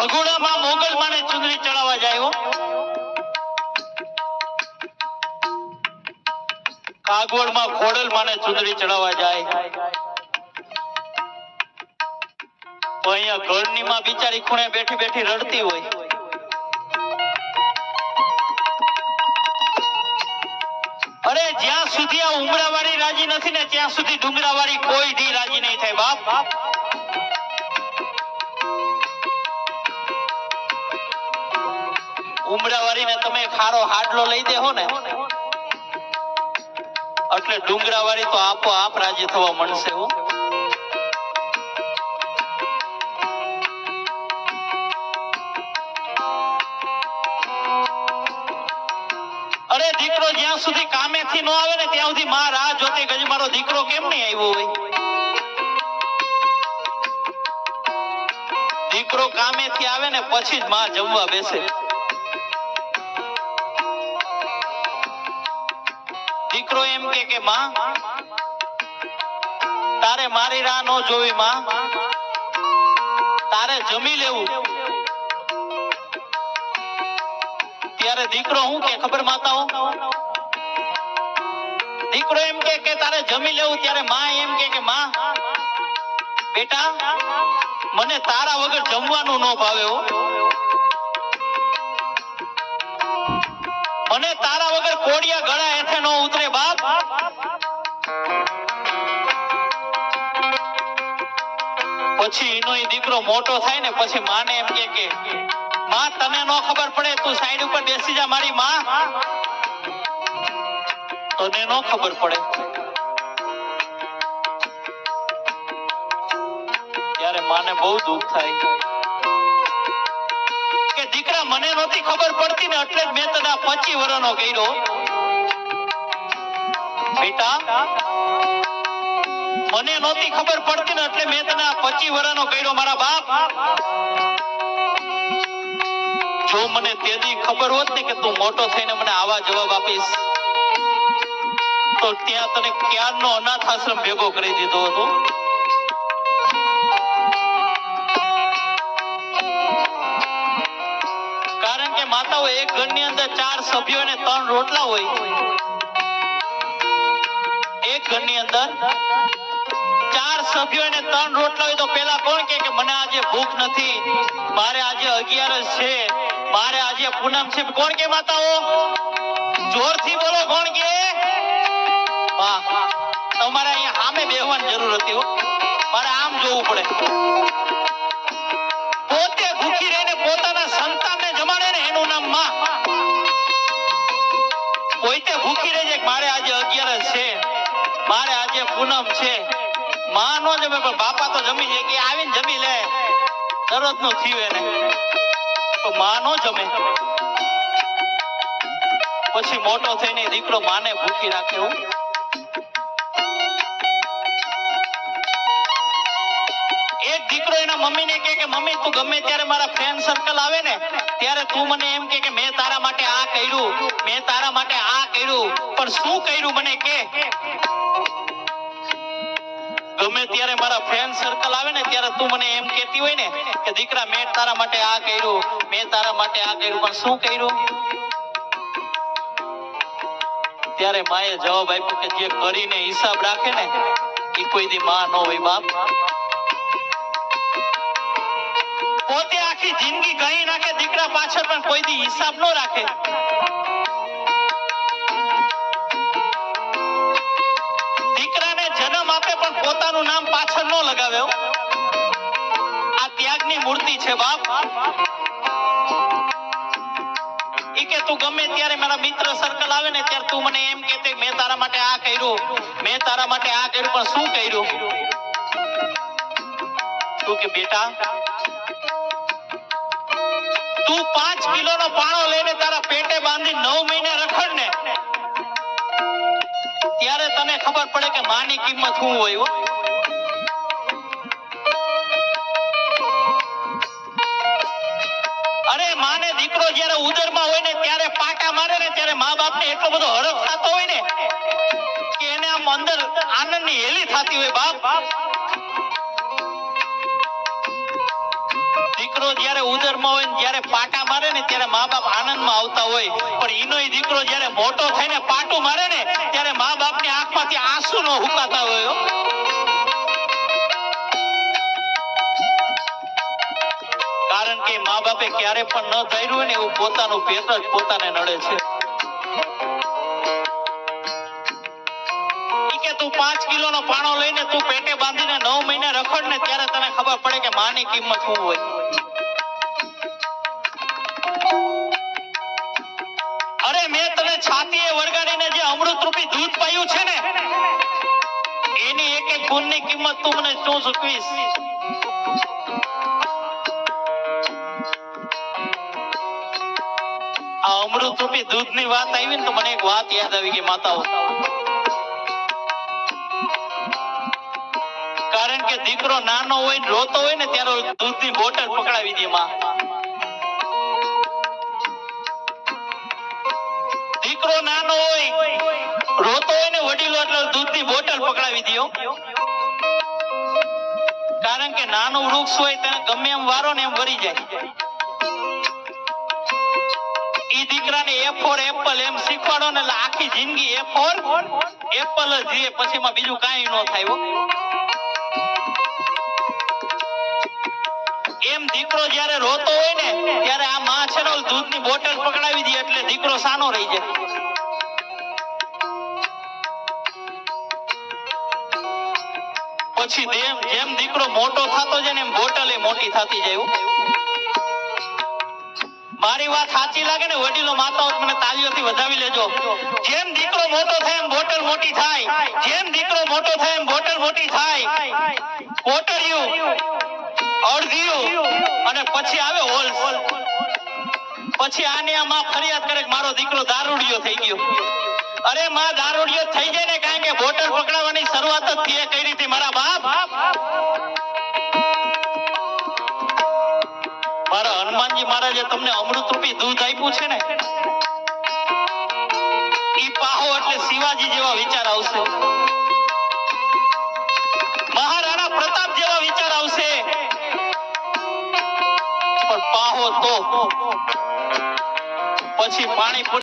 ભગુડામાં મોગલ માને ચુંદડી ચડાવવા જાય કાગવડમાં ખોડલ માને ચુંદડી ચડાવવા જાય. તો અહીંયા ઘરની માં બિચારી ખૂણે બેઠી બેઠી રડતી હોય. અરે જ્યાં સુધી આ ઉમરાવાળી રાજી નથી ને ત્યાં સુધી ડુંગરાવાળી કોઈ દી રાજી નહીં થાય, બાપ. ઉમરાવાળીને તમે ખારો હાડલો લઈ દેહો ને. એટલે ડુંગરાવાળી તો આપો આપ રાજી થવા મળશે હો. અરે દીકરો જ્યાં સુધી કામેથી ન આવે ને ત્યાં સુધી માં રાહ જોતી ગજ મારો દીકરો કેમ નહીં આવ્યો હોય? દીકરો કામેથી આવે ને પછી જ માં જમવા બેસે. દીકરો એમ કે માં, તારે મારી રાહ નો જોવી, માં. તારે જમી લેવું. ત્યારે દીકરો હું કે, ખબર માતાઓ? દીકરો એમ કે કે, તારે જમી લેવું. ત્યારે માં એમ કે કે, માં, બેટા, મને તારા વગર જમવાનું ન ભાવે હો. મને તારા વગર કોડિયા ગળા હેઠે નો ઉતરે, બાપ. પછી એનો એ દીકરો મોટો થાય ને પછી માને એમ કે કે, માં, તને નો ખબર પડે, તું સાઈડ ઉપર બેસી જા મારી માં. તને નો ખબર પડે. ત્યારે માને બહુ દુઃખ થાય. કે મને નહોતી ખબર પડતી ને એટલે મેં તને પચી વર્ષનો કર્યો. બેટા મને નહોતી ખબર પડતી ને એટલે મેં તને પચી વર્ષનો કર્યો, મારા બાપ. જો મને તેદી ખબર હોત ને કે તું મોટો થઈને મને આવા જવાબ આપીશ, તો ત્યાં તને ક્યારનો અનાથ આશ્રમ ભેગો કરી દીધો હતો? માતાઓ એક ઘરની અંદર ચાર સભ્યો અને ત્રણ રોટલા હોય. એક ઘરની અંદર ચાર સભ્યો અને ત્રણ રોટલા હોય તો પેલા કોણ કે મને આજે ભૂખ નથી, મારે આજે અગિયારસ છે, મારે આજે પૂનમ છે. કોણ કે માતાઓ? જોરથી બોલો, કોણ કે તમારે અહીંયા સામે બેહવાની જરૂર હતી મારે આમ જોવું પડે. પોતે ભૂખી રહી છે મારે આજે અગિયારસ છે. મારે આજે પૂનમ છે. માં નો જમે, પણ બાપા તો જમી લે કે આવીને જમી લે. દરરોજનું થયું એને. તો માં નો જમે. પછી મોટો થઈને દીકરો માને ભૂખી રાખે હું દીકરો એના મમ્મીને કહે કે, મમ્મી, તું ગમે ત્યારે મારા ફ્રેન્ડ સર્કલ આવે ને, ત્યારે તું મને એમ કે, મેં તારા માટે આ કર્યું, મેં તારા માટે આ કર્યું. પણ શું કર્યું મને કે? ગમે ત્યારે મારા ફ્રેન્ડ સર્કલ આવે ને, ત્યારે તું મને એમ કહેતી હોય ને કે, દીકરા, મેં તારા માટે આ કર્યું, મેં તારા માટે આ કર્યું, પણ શું કર્યું? ત્યારે માએ જવાબ આપ્યો કે, જે કરીને હિસાબ રાખે ને એ કોઈ દી માં ન હોય બાપ. પોતે આખી જિંદગી ગઈ નાખે, દીકરા પાછળ પણ કોઈ દી હિસાબ નો રાખે. દીકરાને જન્મ આપે પણ પોતાનું નામ પાછળ નો લગાવ્યો આ ત્યાગની મૂર્તિ છે, બાપ. ઈ કે તું ગમે ત્યારે મારા મિત્ર સર્કલ આવે ને ત્યારે તું મને એમ કે મેં તારા માટે આ કર્યું, મેં તારા માટે આ કર્યું, પણ શું કર્યું? તું કે, બેટા તું પાંચ કિલો નો પાણો લઈને તારા પેટે બાંધી નવ મહિને રખડ ને ત્યારે તને ખબર પડે કે માની કિંમત શું હોય. અરે માને દીકરો જ્યારે ઉદરમાં હોય ને ત્યારે પાટા મારે ને ત્યારે મા બાપને એટલો બધો હરખ થતો હોય ને કે એને આમ અંદર આનંદની હેલી થતી હોય બાપ દીકરો જયારે ઉદરમાં હોય જયારે પાટા મારે ને ત્યારે મા બાપ આનંદમાં આવતા હોય. પણ એનો દીકરો જયારે મોટો થઈને પાટું મારે ને ત્યારે મા બાપની આંખમાંથી આંસુ નો હુકાતા હોય કારણ કે મા બાપે ક્યારે પણ ન ધાર્યું ને એવું પોતાનું પેટ જ પોતાને નડે છે. તું પાંચ કિલો નો પાણો લઈને તું પેટે બાંધીને નવ મહિને રખડ ને ત્યારે તને ખબર પડે કે માની કિંમત શું હોય. તને છાતીએ વળગાડીને જે અમૃત રૂપી દૂધ પાયું છે ને, એની એક એક ગુણની કિંમત તું મને શું ચૂકવીશ આ અમૃત રૂપી દૂધની વાત આવી ને તો મને એક વાત યાદ આવી ગઈ માતાઓ. કારણ કે દીકરો નાનો હોય ને રોતો હોય ને ત્યારે દૂધની બોટલ પકડાવી દે માં. દીકરો નાનો હોય, રોતો હોય ને વડીલો એટલે દૂધની બોટલ પકડાવી દો કારણ કે નાનું વૃક્ષ હોય તેને ગમે એમ વારો ને એમ વરી જાય. ઈ દીકરાને એ ફોર એપલ એમ શીખવાડો ને એટલે આખી જિંદગી એ ફોર એપલ જ રે પછી એમાં બીજું કાંઈ ન થાય એમ દીકરો જ્યારે રોતો હોય ને, ત્યારે આ માં છે ને દૂધની બોટલ પકડાવી દે એટલે દીકરો સાનો રહી જાય. પછી જેમ જેમ દીકરો મોટો થતો જાય ને એમ બોટલ એ મોટી થતી જાય મારી વાત સાચી લાગે ને વડીલો માતાઓ મને તાલીઓથી વધાવી લેજો. જેમ દીકરો મોટો થાય એમ બોટલ મોટી થાય. જેમ દીકરો મોટો થાય એમ બોટલ મોટી થાય. કોટરિયું. અડધિયું અને પછી આવે હોલ. પછી આની આમાં ફરિયાદ કરે મારો દીકરો દારૂડિયો થઈ ગયો. અરે માં, દારૂડિયો થઈ જાય ને કારણ કે બોટલ પકડાવવાની શરૂઆત જ તે કરી હતી મારા બાપ? મારા હનુમાનજી મહારાજે તમને અમૃત રૂપી દૂધ આપ્યું છે ને? ઈ પાહો એટલે શિવાજી જેવા વિચાર આવશે. પછી પાણી